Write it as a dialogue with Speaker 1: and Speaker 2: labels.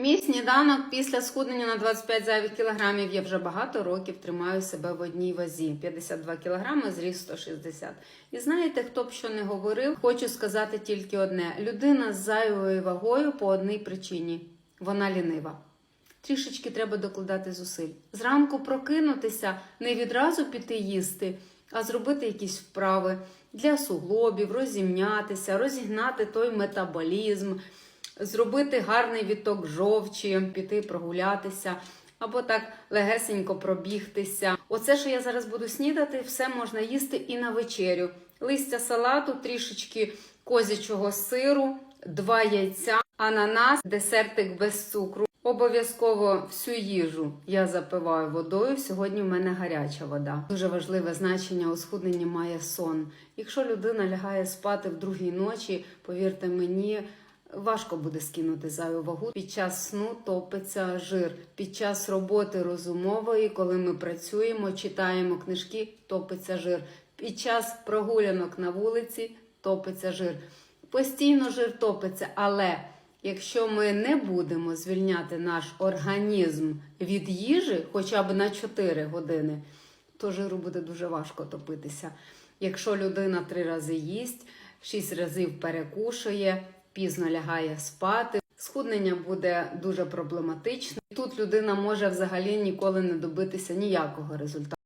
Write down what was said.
Speaker 1: Мій сніданок після схуднення на 25 зайвих кілограмів я вже багато років тримаю себе в одній вазі 52 кілограми, зріс 160. І знаєте, хто б що не говорив, хочу сказати тільки одне: людина з зайвою вагою по одній причині вона лінива. Трішечки треба докладати зусиль. Зранку прокинутися, не відразу піти їсти, а зробити якісь вправи для суглобів, розімнятися, розігнати той метаболізм, зробити гарний відток жовчі, піти прогулятися. Або так легесенько пробігтися. Оце, що я зараз буду снідати, все можна їсти і на вечерю. Листя салату, трішечки козячого сиру, два яйця, ананас, десертик без цукру. Обов'язково всю їжу я запиваю водою. Сьогодні в мене гаряча вода. Дуже важливе значення у схудненні має сон. Якщо людина лягає спати в другій ночі, повірте мені. Важко буде скинути зайву вагу. Під час сну топиться жир. Під час роботи розумової, коли ми працюємо, читаємо книжки, топиться жир. Під час прогулянок на вулиці топиться жир. Постійно жир топиться, але якщо ми не будемо звільняти наш організм від їжі хоча б на 4 години, то жиру буде дуже важко топитися. Якщо людина три рази їсть, шість разів перекушує, пізно лягає спати, схуднення буде дуже проблематичне. Тут людина може взагалі ніколи не добитися ніякого результату.